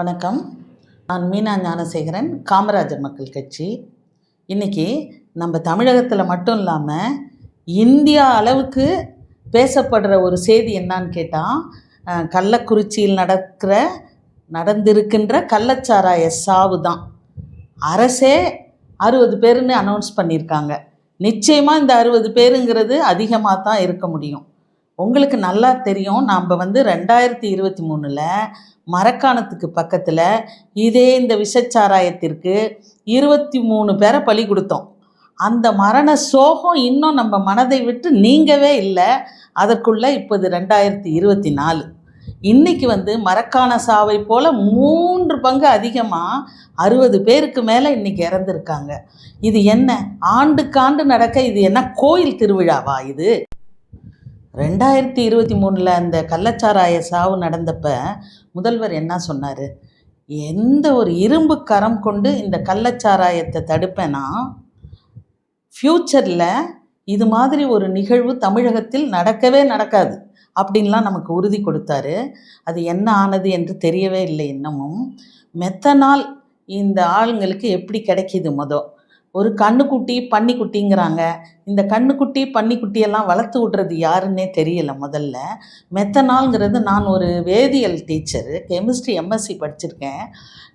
வணக்கம். நான் மீனா ஞானசேகரன் காமராஜர் மக்கள் கட்சி. இன்றைக்கி நம்ம தமிழகத்தில் மட்டும் இல்லாமல் இந்தியா அளவுக்கு பேசப்படுற ஒரு செய்தி என்னான்னு கேட்டால் கள்ளக்குறிச்சியில் நடக்கிற நடந்திருக்கின்ற கள்ளச்சாராய சாவு தான். அரசே அறுபது பேருன்னு அனௌன்ஸ் பண்ணியிருக்காங்க. நிச்சயமாக இந்த அறுபது பேருங்கிறது அதிகமாக தான் இருக்க முடியும். உங்களுக்கு நல்லா தெரியும் நாம் வந்து ரெண்டாயிரத்தி இருபத்தி மூணில் மரக்காணத்துக்கு பக்கத்தில் இதே இந்த விஷச்சாராயத்திற்கு இருபத்தி மூணு பேரை பலி கொடுத்தோம். அந்த மரண சோகம் இன்னும் நம்ம மனதை விட்டு நீங்கவே இல்லை. அதற்குள்ளே இப்போது ரெண்டாயிரத்தி இருபத்தி நாலு. இன்றைக்கி வந்து மரக்காண சாவை போல் மூன்று பங்கு அதிகமாக அறுபது பேருக்கு மேலே இன்றைக்கி இறந்துருக்காங்க. இது என்ன? ஆண்டுக்காண்டு நடக்க இது என்ன கோயில் திருவிழாவா இது? ரெண்டாயிரத்தி இருபத்தி மூணில் அந்த கள்ளச்சாராய சாவு நடந்தப்ப முதல்வர் என்ன சொன்னார்? எந்த ஒரு இரும்பு கரம் கொண்டு இந்த கள்ளச்சாராயத்தை தடுப்பேன்னா ஃப்யூச்சரில் இது மாதிரி ஒரு நிகழ்வு தமிழகத்தில் நடக்கவே நடக்காது அப்படின்லாம் நமக்கு உறுதி கொடுத்தாரு. அது என்ன ஆனது என்று தெரியவே இல்லை இன்னமும். மெத்தனால் இந்த ஆளுங்களுக்கு எப்படி கிடைக்கிது மொதல் ஒரு கண்ணுக்குட்டி பன்னிக்குட்டிங்கிறாங்க. இந்த கண்ணுக்குட்டி பன்னிக்குட்டியெல்லாம் வளர்த்து விட்றது யாருன்னே தெரியல முதல்ல. மெத்தனால்ங்கிறது நான் ஒரு வேதியியல் டீச்சரு கெமிஸ்ட்ரி எம்எஸ்சி படிச்சிருக்கேன்.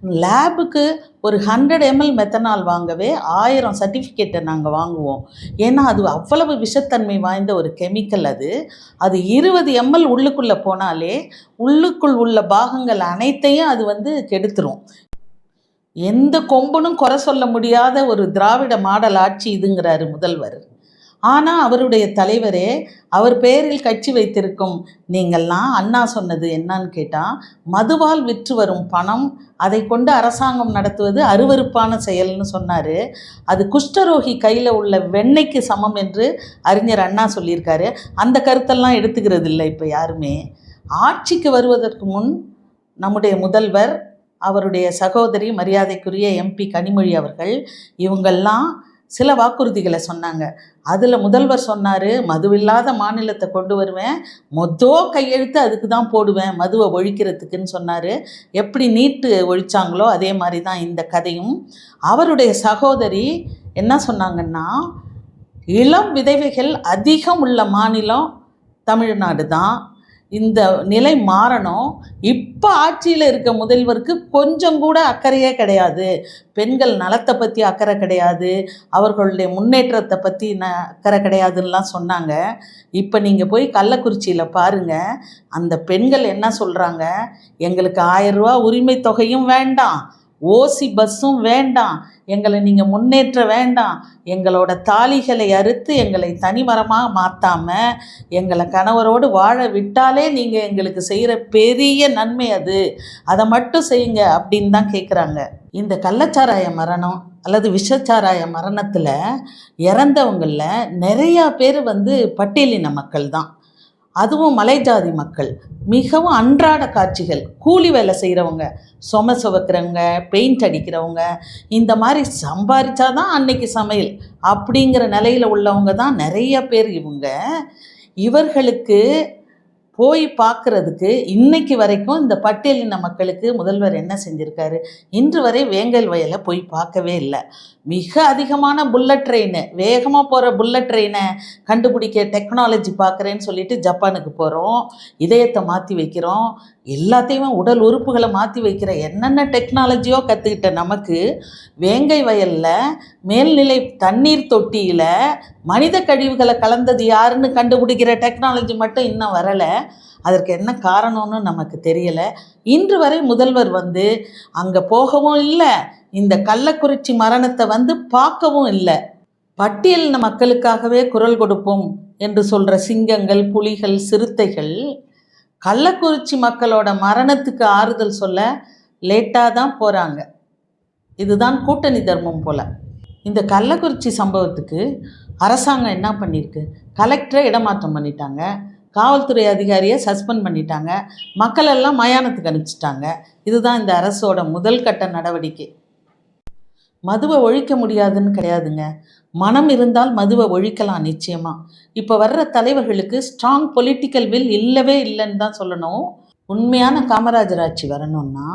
லேபுக்கு ஒரு ஹண்ட்ரட் எம்எல் மெத்தனால் வாங்கவே ஆயிரம் சர்டிஃபிகேட்டை நாங்கள் வாங்குவோம். ஏன்னா அது அவ்வளவு விஷத்தன்மை வாய்ந்த ஒரு கெமிக்கல் அது. அது இருபது எம்எல் உள்ளுக்குள்ளே போனாலே உள்ளுக்குள் உள்ள பாகங்கள் அனைத்தையும் அது வந்து கெடுத்துரும். எந்த கொம்பனும் குறை சொல்ல முடியாத ஒரு திராவிட மாடல் ஆட்சி இதுங்கிறாரு முதல்வர். ஆனால் அவருடைய தலைவரே அவர் பேரில் கட்சி வைத்திருக்கும் நீங்கள்லாம் அண்ணா சொன்னது என்னன்னு கேட்டால் மதுவால் விற்று வரும் பணம் அதை கொண்டு அரசாங்கம் நடத்துவது அருவருப்பான செயல்னு சொன்னார். அது குஷ்டரோகி கையில் உள்ள வெண்ணெய்க்கு சமம் என்று அறிஞர் அண்ணா சொல்லியிருக்காரு. அந்த கருத்தெல்லாம் எடுத்துக்கிறது இல்லை இப்போ யாருமே. ஆட்சிக்கு வருவதற்கு முன் நம்முடைய முதல்வர் அவருடைய சகோதரி மரியாதைக்குரிய எம்பி கனிமொழி அவர்கள் இவங்கெல்லாம் சில வாக்குறுதிகளை சொன்னாங்க. அதில் முதல்வர் சொன்னார் மதுவில்லாத மாநிலத்தை கொண்டு வருவேன் மொத்தோ கையெழுத்து அதுக்கு தான் போடுவேன் மதுவை ஒழிக்கிறதுக்குன்னு சொன்னார். எப்படி நீட்டு ஒழிச்சாங்களோ அதே மாதிரி தான் இந்த கதையும். அவருடைய சகோதரி என்ன சொன்னாங்கன்னா இளம் விதவைகள் அதிகம் உள்ள மாநிலம் தமிழ்நாடு தான். இந்த நிலை மாறணும். இப்போ ஆட்சியில் இருக்க முதல்வருக்கு கொஞ்சம் கூட அக்கறையே கிடையாது. பெண்கள் நலத்தை பற்றி அக்கறை கிடையாது. அவர்களுடைய முன்னேற்றத்தை பற்றி ந அக்கறை கிடையாதுன்னெலாம் சொன்னாங்க. இப்போ நீங்கள் போய் கள்ளக்குறிச்சியில் பாருங்கள் அந்த பெண்கள் என்ன சொல்கிறாங்க எங்களுக்கு ஆயரூவா உரிமை தொகையும் வேண்டாம். ஓசி பஸ்ஸும் வேண்டாம். எங்களை நீங்கள் முன்னேற்ற வேண்டாம். எங்களோட தாலிகளை அறுத்து எங்களை தனிமரமாக மாற்றாமல் எங்களை கணவரோடு வாழ விட்டாலே நீங்கள் எங்களுக்கு செய்கிற பெரிய நன்மை அது. அதை மட்டும் செய்யுங்க அப்படின்னு தான் கேட்குறாங்க இந்த கள்ளச்சாராய மரணம் அல்லது விஷச்சாராய மரணத்தில் இறந்தவங்களில் நிறையா பேர் வந்து பட்டியலின மக்கள் தான். அதுவும் மலைஜாதி மக்கள். மிகவும் அன்றாட காட்சிகள். கூலி வேலை செய்கிறவங்க சொம சுவக்கிறவங்க பெயிண்ட் அடிக்கிறவங்க இந்த மாதிரி சம்பாரிச்சா தான் அன்னைக்கு சமையல் அப்படிங்கிற நிலையில் உள்ளவங்க தான் நிறைய பேர் இவங்க. இவர்களுக்கு போய் பார்க்குறதுக்கு இன்னைக்கு வரைக்கும் இந்த பட்டியலின மக்களுக்கு முதல்வர் என்ன செஞ்சுருக்காரு? இன்று வரை வேங்கல் வயலை போய் பார்க்கவே இல்லை. மிக அதிகமான புல்லட் ட்ரெயின் வேகமாக போகிற புல்லட் ட்ரெயினை கண்டுபிடிக்க டெக்னாலஜி பார்க்குறேன்னு சொல்லிட்டு ஜப்பானுக்கு போகிறோம் இதயத்தை மாற்றி வைக்கிறோம். எல்லாத்தையுமே உடல் உறுப்புகளை மாற்றி வைக்கிற என்னென்ன டெக்னாலஜியோ கற்றுக்கிட்ட நமக்கு வேங்கை வயலில் மேல்நிலை தண்ணீர் தொட்டியில் மனித கழிவுகளை கலந்தது யாருன்னு கண்டுபிடிக்கிற டெக்னாலஜி மட்டும் இன்னும் வரலை. அதற்கு என்ன காரணம்னு நமக்கு தெரியலை. இன்று வரை முதல்வர் வந்து அங்கே போகவும் இல்லை இந்த கள்ளக்குறிச்சி மரணத்தை வந்து பார்க்கவும் இல்லை. பட்டியலின மக்களுக்காகவே குரல் கொடுப்போம் என்று சொல்கிற சிங்கங்கள் புலிகள் சிறுத்தைகள் கள்ளக்குறிச்சி மக்களோட மரணத்துக்கு ஆறுதல் சொல்ல லேட்டாக தான் போகிறாங்க இதுதான் கூட்டணி தர்மம் போல். இந்த கள்ளக்குறிச்சி சம்பவத்துக்கு அரசாங்கம் என்ன பண்ணியிருக்கு? கலெக்டரை இடமாற்றம் பண்ணிட்டாங்க. காவல்துறை அதிகாரியை சஸ்பெண்ட் பண்ணிட்டாங்க. மக்களெல்லாம் மயானத்துக்கு அனுப்பிச்சிட்டாங்க. இதுதான் இந்த அரசோட முதல் கட்ட நடவடிக்கை. மதுவை ஒழிக்க முடியாதுன்னு கிடையாதுங்க. மனம் இருந்தால் மதுவை ஒழிக்கலாம் நிச்சயமாக இப்போ வர்ற தலைவர்களுக்கு ஸ்ட்ராங் பொலிட்டிக்கல் வில் இல்லவே இல்லைன்னு தான் சொல்லணும். உண்மையான காமராஜர் ஆட்சி வரணும்னா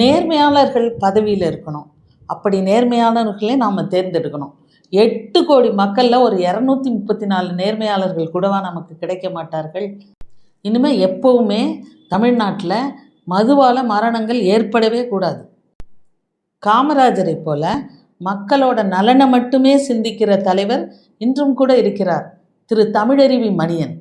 நேர்மையாளர்கள் பதவியில் இருக்கணும். அப்படி நேர்மையாளர்களே நாம் தேர்ந்தெடுக்கணும். எட்டு கோடி மக்களில் ஒரு இரநூத்தி முப்பத்தி நாலு நேர்மையாளர்கள் கூடவா நமக்கு கிடைக்க மாட்டார்கள்? இனிமேல் எப்போவுமே தமிழ்நாட்டில் மதுவால் மரணங்கள் ஏற்படவே கூடாது. காமராஜரை போல மக்களோட நலனை மட்டுமே சிந்திக்கிற தலைவர் இன்றும் கூட இருக்கிறார். திரு தமிழருவி மணியன்.